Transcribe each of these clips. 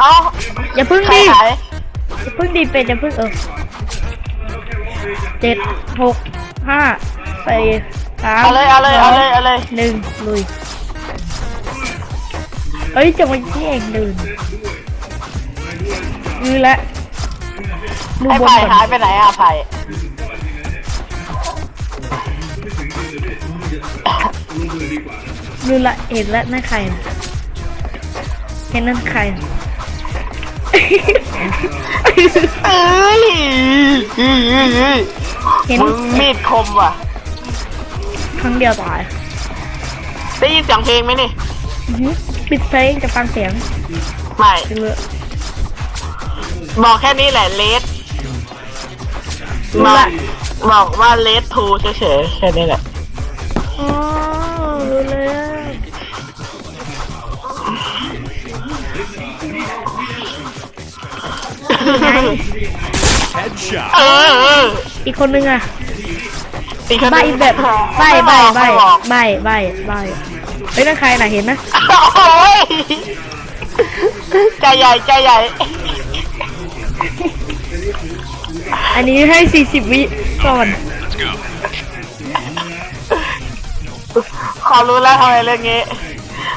เอ้าอย่าพึ่งใครดิหายอย่าพึ่งดิเป็ดอย่าพึ่งเออเจ็ดหกห้าสี่สามเอาเลยเอาเลยเอาเลยเอาเลยหนึ่งลุยเอ้ยจะมาแย่งเดินนี่แหละดูไอ้บนไผ่ก่หาอยนไปไหนอะไผ่ดูละเห็นแล้วนั่นใครน่ะเห็นนั่นใครน่ะ เอ้ยเห็น มึงมีดคมว่ะ ครั้งเดียวตายได้ยินเสียงเพลงไหมนี่ อื้อหือปิดเพลงจะฟังเสียงไม่เยอะบอกแค่นี้แหละเลสรู้มาละบอกว่าเลสทูเฉยๆ แค่นี้แหละ อ๋อรู้เลย Headshot. เออเอออีกคนนึงอะอีกคนใบหนึ่งแบบใบไม่ใบบอกใบไม่บอกใบใบใบเฮ้ยนั่นใครน่ะเห็นนะโอ้ยใจใหญ่ใจใหญ่ อันนี้ให้สี่สิบวิก่อนขอรู้แล้วทำไมเรื่องนี้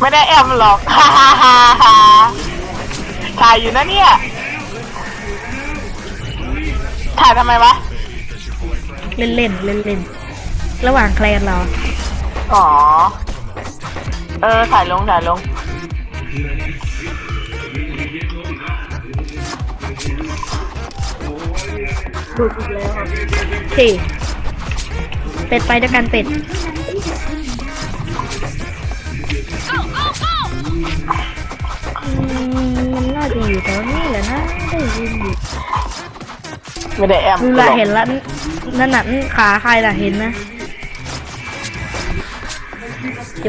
ไม่ได้แอมหรอกฮ่าฮ่าฮ่าฮ่าถ่ายอยู่นะเนี่ย ถ่ายทำไมวะ เล่นเล่นเล่นเล่นๆระหว่างแคลนเราอ๋อ เออ ถ่ายลง ถ่ายลงที่เป็ดไปด้วยกันเป็ด อืมมันน่าจะอยู่แถวนี้แหละนะ ได้ยินอยู่ ไม่ได้แอมดูละเห็นละนั่นน่ะนั่นขาใครล่ะเห็นนะโย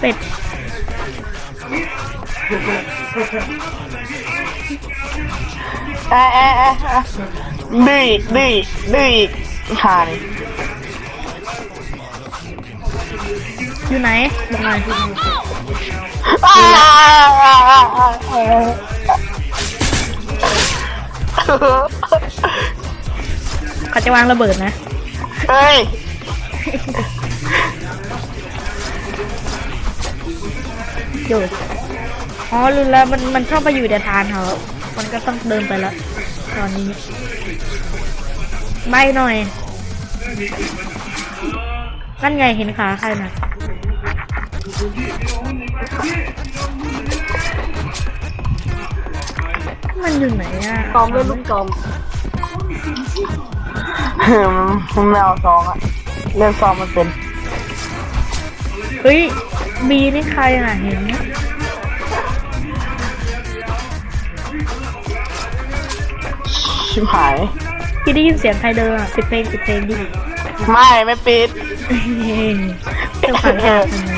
เป็ดเอ๊ะเอ๊ะเอ๊ะเอ๊ะดื้ออีกดื้ออีกดื้ออีกค่ะนี่อยู่ไหนบอกหน่อยอ้าว เขาจะวางระเบิดนะ เฮ้ย โยอ๋อรู้แล้วมันมันชอบไปอยู่ในทานเขามันก็ต้องเดินไปแล้ว ตอนนี้ใบหน่อย นั่นไงเห็นขาใครนะ มันอยู่ไหนอะซอมด้วยลูกซอมมันแมวซองอะเล่นซองมันเป็น เฮ้ย บีนี่ใครน่ะเห็นไหมชิบหายที่ได้ยินเสียงใครเดินอะปิดเพลงปิดเพลงดิไม่ไม่ปิดเจ้าขังแอบทำไม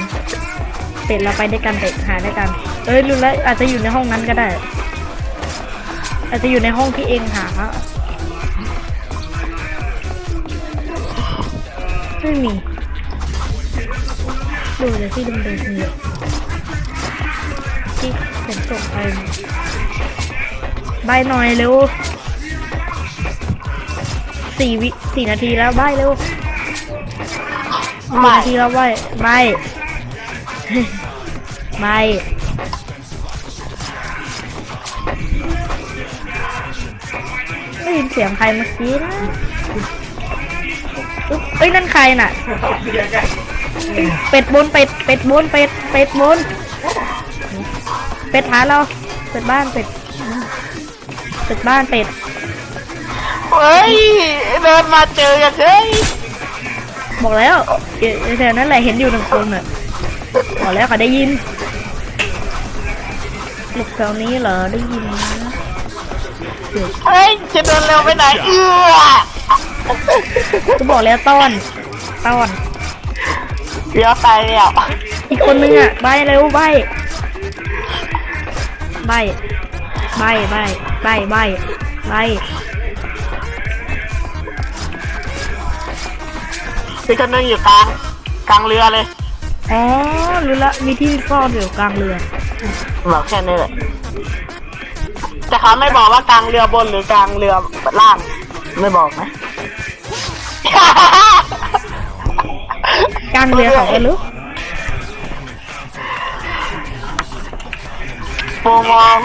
เป็ดเราไปด้วยกันเป็ดหาด้วยกัน เอ้ยรู้แล้วอาจจะอยู่ในห้องนั้นก็ได้ อาจจะอยู่ในห้องที่เองหาไม่มี ดูเลยที่เดิมๆนี่ที่เห็นส่งไปใบหน่อยเร็วสี่วิสี่นาทีแล้วใบเร็วสี่นาทีแล้วใบใบใบ ได้ยินเสียงใครเมื่อกี้นะอุ๊ยเอ้ยนั่นใครน่ะ เป็ดบนเป็ดเป็ดบนเป็ดเป็ดบน เป็ดหาเรา เป็ดบ้านเป็ด เป็ดบ้านเป็ด เฮ้ยเดินมาเจอกันเฮ้ยบอกแล้วเดี๋ยวแถวนั้นแหละเห็นอยู่หนึ่งคนน่ะบอกแล้วเขาได้ยินหลบแถวนี้เหรอได้ยินนะ เดี๋ยวเฮ้ยจะเดินเร็วไปไหนเอื้อกูบอกแล้วต้อนต้อนเดี๋ยวตายแล้วอีกคนนึงอะใบเร็วใบใบใบใบใบใบใบพี่คนนึงอยู่กลางกลางเรือเลยอ๋อรู้ละมีที่ซ่อนอยู่กลางเรือบอกแค่นี้แหละ แต่เขาไม่บอกว่ากลางเรือบนหรือกลางเรือล่าง ไม่บอกนะ กลางเรือเขาก็รู้โปมอง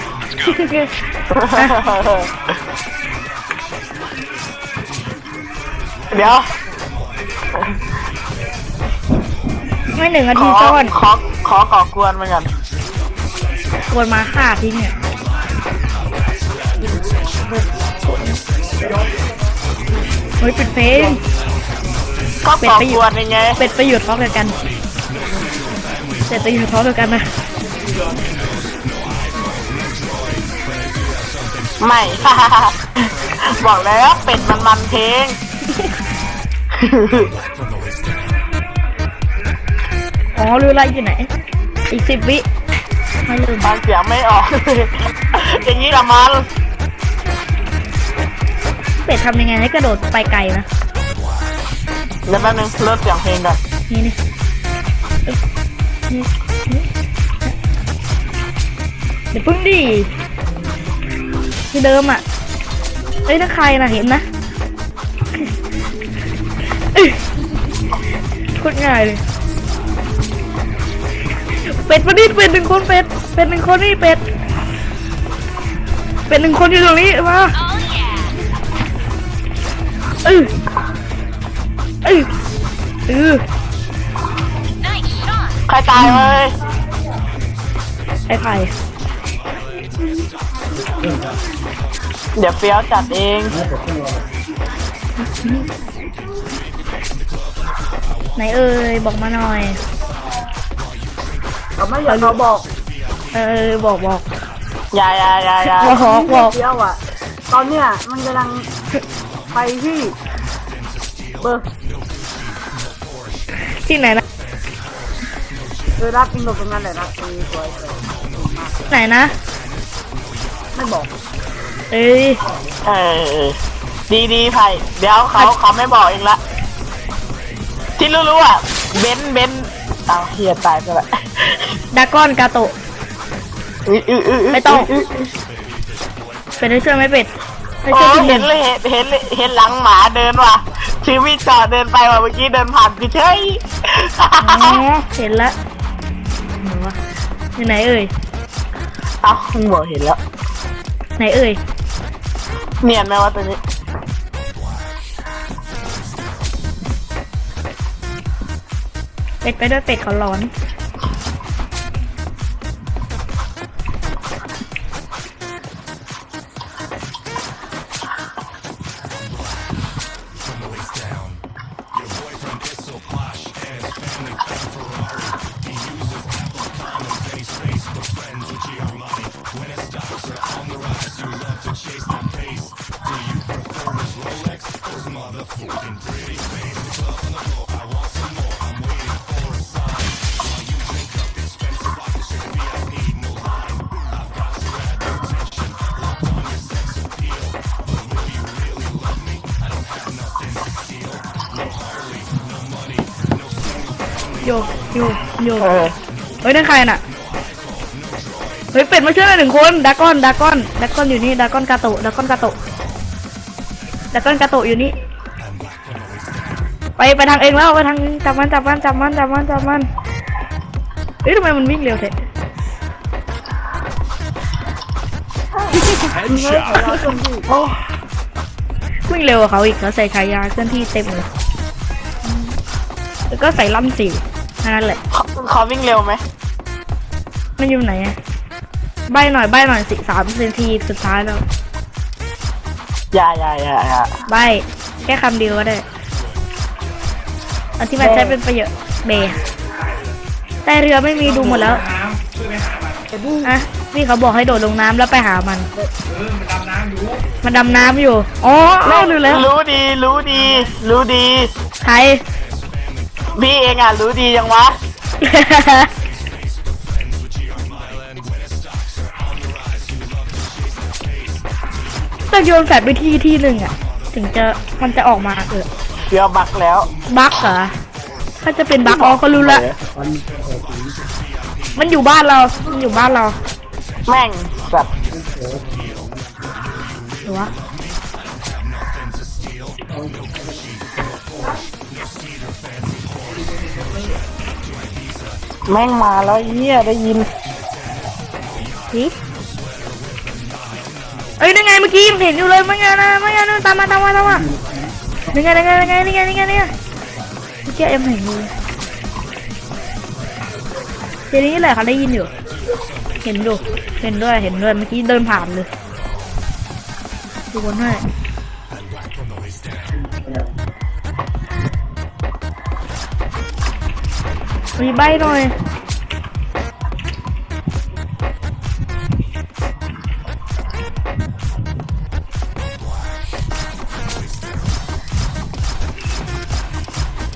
เดี๋ยวไม่หนึ่งนาขทีอก่อนขอขอก่อกวนมันก่อนควรมาฆ่าทิ้งเนี่ย เฮ้ยปิดเพลงก็ก่อกวนยังไง เป็ดไปหยุดท้องเดียวกัน เป็ดไปหยุดท้องเดียวกันนะ ไม่ บอกแล้วเป็ดมันมันเพลงอ๋อรู้ไรอยู่ไหน อีกสิบวิไม่ลืมฟังเสียงไม่ออก อย่างนี้ละมัน เป็ดทำยังไงให้กระโดดไปไกลนะเดี๋ยวแป๊บนึงเลิกเสียงเพลงก่อนนี่นี่เอ้ยนี่นี่เดี๋ยวพึ่งดิที่เดิมอะเอ้ยถ้าใครนะเห็นนะเอ้ยโคตรง่ายเลยเป็ดมาดิเป็ดหนึ่งคนเป็ดเป็ดหนึ่งคนนี่เป็ด เป็ดหนึ่งคนอยู่ตรงนี้มา เออเออเออใครตายเว้ยไอ้ไผ่เดี๋ยวเฟี้ยวจัดเองไหนเอ่ยบอกมาหน่อยเขาไม่อยากเขาบอก เออบอกบอกอย่าอย่าอย่าอย่าบอกบอกเดียวอะ ตอนเนี้ยมันกำลัง ไปที่เบอร์ที่ไหนนะเออรับอินโดตรงนั้นแหละนะมีสวยสวยไหนนะ ไม่บอก เอ้ยเออดีดีไผ่เดี๋ยวเขาเขาไม่บอกเองละ ที่รู้ๆอะเบนซ์เบนซ์เอาเฮียตายไปละดากอนกาโตะอื้ออื้ออื้ไม่ต้อง เป็ดได้ช่วยไหมเป็ด ให้โอ้ช่วยพี่หเห็นึ่นงเลยเห็นเห็นเลยเห็นหลังหมาเดินว่ะชีวิตจอดเดินไปว่ะเมื่อกี้เดินผ่านพี่เฉยอ๋อเห็นละไหนวะอยู่ไหนเอ่ยเอ้ามึงบอกเห็นแล้วไหนเอ่ยเนียนไหมวะตัวนี้เป็ดไปด้วยเป็ดเขาร้อน โยกโยกโยก เออ เฮ้ยนั่นใครน่ะ เ ฮ้ยเป็ดมาช่วยหน่อยหนึ่งคนดากอนดากอนดากอนอยู่นี่ดากอนกาโตะดากอนกาโตะดากอนกาโตะอยู่นี่ไปไปทางเองแล้วไปทางจับมันจับมันจับมันจับมันจับมันเฮ้ยทำไมมันวิ่งเร็วเสร็จเราชมที่โอ้วิ่งเร็วกว่าเขาอีกเขาใส่ฉายาเคลื่อนที่เต็มเลยแล้วก็ใส่ล่ำสีแค่นั้นแหละเขาเขาวิ่งเร็วไหมมันอยู่ไหนอะ ใบหน่อยใบหน่อยสิสามนาทีสุดท้ายแล้วอย่าอย่าอย่าอย่าใบแค่คำเดียวก็ได้อันที่มันใช้เป็นประโยชน์เบแต่เรือไม่มีดูหมดแล้วอะพี่เขาบอกให้โดดลงน้ำแล้วไปหามันมันดำน้ำอยู่อ๋อเล่าดูแล้วรู้ดี รู้ดี รู้ดีใครพี่เองอะรู้ดียังวะ ต้องโยนแฟลชไปที่ที่หนึ่งอะ ถึงจะมันจะออกมาเออเดี๋ยวบักแล้วบั๊กเหรอถ้าจะเป็นบั๊กอ๋อก็รู้ละมันอยู่บ้านเรามันอยู่บ้านเราแม่งแบบหรือวะแม่งมาแล้วเหี้ยได้ยินสิเอ้ยนั่นไงเมื่อกี้ยังเห็นอยู่เลยไม่ไงนะไม่ไงนะตามมาตามมาตามมานี่ไงนี่ไงนี่ไงนี่ไงนี่ไงนี่ไงเมื่อกี้เอ็มเห็นอยู่เดี๋ยวนี้แหละเขาได้ยินอยู่ เห็นอยู่เห็นด้วยเห็นด้วยเมื่อกี้เดินผ่านเลยดูคนให้มีใบหน่อย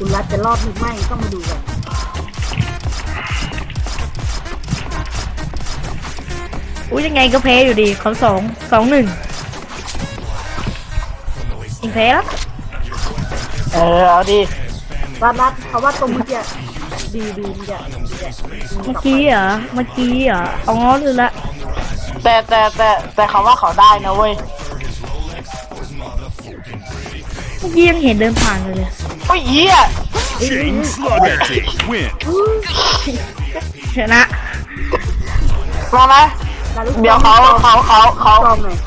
คุณรัฐจะรอดหรือไม่ต้องมาดูกันอุ้ยยังไงก็แพ้อยู่ดีเขาสองสองหนึ่งยิงแพ้แล้วเออเอาดิรัฐรัฐเขาว่าตรงเมื่อกี้ดีดีเมื่อกี้เมื่อกี้เหรอเมื่อกี้เหรออ๋อลืมละแต่แต่แต่แต่เขาว่าเขาได้นะเว้ยเมื่อกี้ยังเห็นเดินผ่านอยู่เลย โอ้ยเหี้ย Chain Slugger Team win. ชนะ มาไหมรัฐรู้เดี๋ยวเขาเขาเขาเขาจอมหน่อย